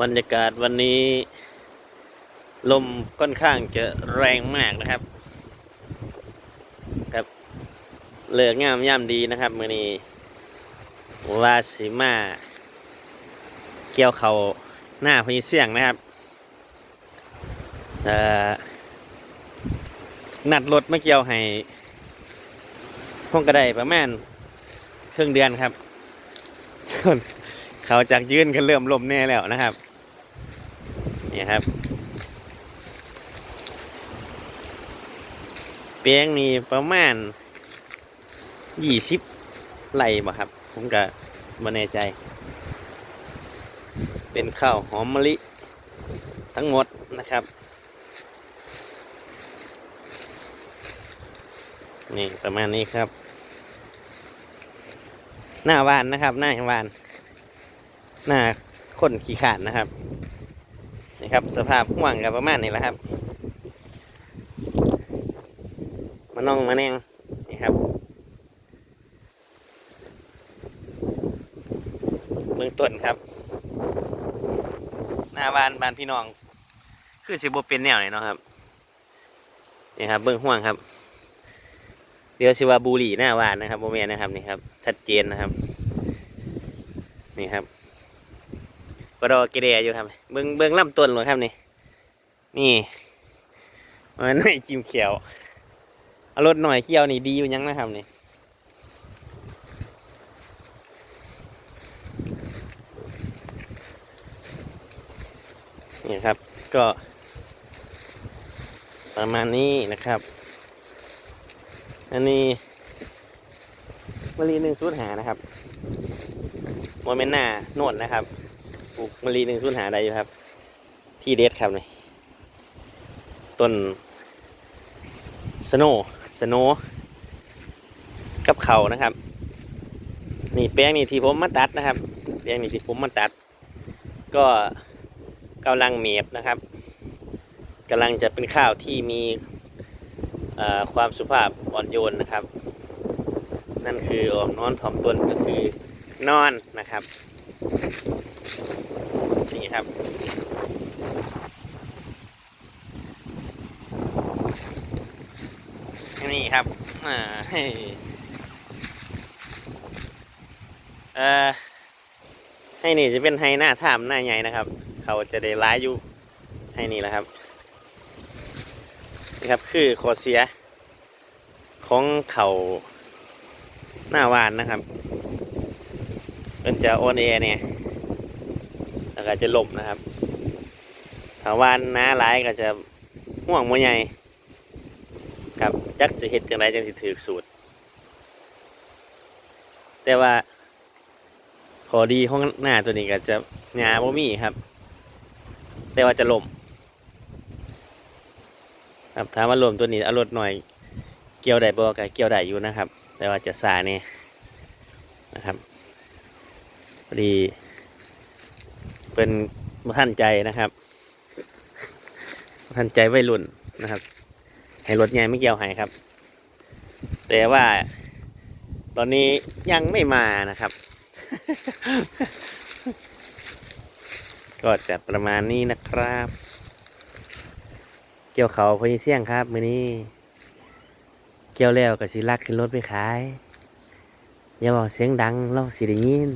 บรรยากาศวันนี้ ลมค่อนข้างจะแรงมากนะครับ ครับเลือกงามย่ำดีนะครับมือนี้วาสิมา เกี่ยวเขาหน้าพญเสียงนะครับอ่อนัดรถมาเกี่ยวให้ห้องกระไดประมาณครึ่งเดือนครับ เขาจากยืนกันเริ่มลมแน่แล้วนะครับ นี่ครับ เปียงนี่ประมาณยี่สิบไร่บ่ครับ ผมก็ไม่แน่ใจ เป็นข้าวหอมมะลิทั้งหมดนะครับ นี่ประมาณนี้ครับ หน้าวานนะครับ หน้าวาน หน้าคนขี้ขาดนะครับ ครับ สภาพห่วงกับประมาณนี้แหละครับ มาน่องมาแนงนี่ครับเบื้องต้นครับ หน้าบ้านบ้านพี่น้อง คือสิบเป็นแนวไหนเนาะครับนี่ครับเบื้องห่วงครับ เดี๋ยวสิว่าบุรีหน้าบ้านนะครับโมเมนนะครับนี่ครับชัดเจนนะครับ นี่ครับ กระดอกกระเดยอยู่ครับ เบื้องเบื้งลำต้นเลยครับนี่ นี่มันในจิมเขียวเอารถหน่อยเกี่ยวนี่ดีอยู่ยังนะครับนี่นี่ครับก็ ประมาณนี้นะครับ อันนี้มะลีหนึ่งสูตรหานะครับโมเมนต์หน้าโน่นนะครับ ลูกมะลีหนึ่งสูตรหาได้อยู่ครับ ที่เด็ดครับนี่ต้นสโนสโนกับเขานะครับ นี่แป้งนี่ที่ผมมาตัดนะครับแป้งนี่ที่ผมมาตัด ก็กำลังเมียบนะครับกำลังจะเป็นข้าวที่มีความสุภาพอ่อนโยนนะครับ นั่นคือออกนอนถ่อมตนก็คือนอนนะครับ นี่ครับ นี่ครับอ่าให้เอ่อให้นี่จะเป็นไฮหน้าถ้ำหน้าใหญ่นะครับ เขาจะได้ร้ายอยู่ให้นี่แหละครับนี่ครับคือขอเสีย ของเขาหน้าวานนะครับมันจะโอนเอเนี่ย แล้วก็จะหลบนะครับถาวานหน้าร้ายก็จะห่วงมัวใหญ่ครับจักจะเห็ดจังไรจังสิถือสูตร แต่ว่าขอดีของหน้าตัวนี้ก็จะหญ้าบ่มีครับ แต่ว่าจะลมครับถามว่าลมตัวนี้อารถหน่อย เกี่ยวได้บ่ก็เกี่ยวได้อยู่นะครับ แต่ว่าจะสาเนี่ยนะครับพอดี เป็นบ่ท่านใจนะครับบ่ท่านใจวัยรุ่นนะครับ ให้รถใหญ่ไม่เกี่ยวให้ครับ แต่ว่า ตอนนี้ยังไม่มานะครับ ก็จะประมาณนี้นะครับ เกี่ยวเขาพญเสี่ยงครับมือนี้ เกี่ยวแล้วก็สิลักขึ้นรถไปขาย อย่าบอกเสียงดังเราสิได้ยิน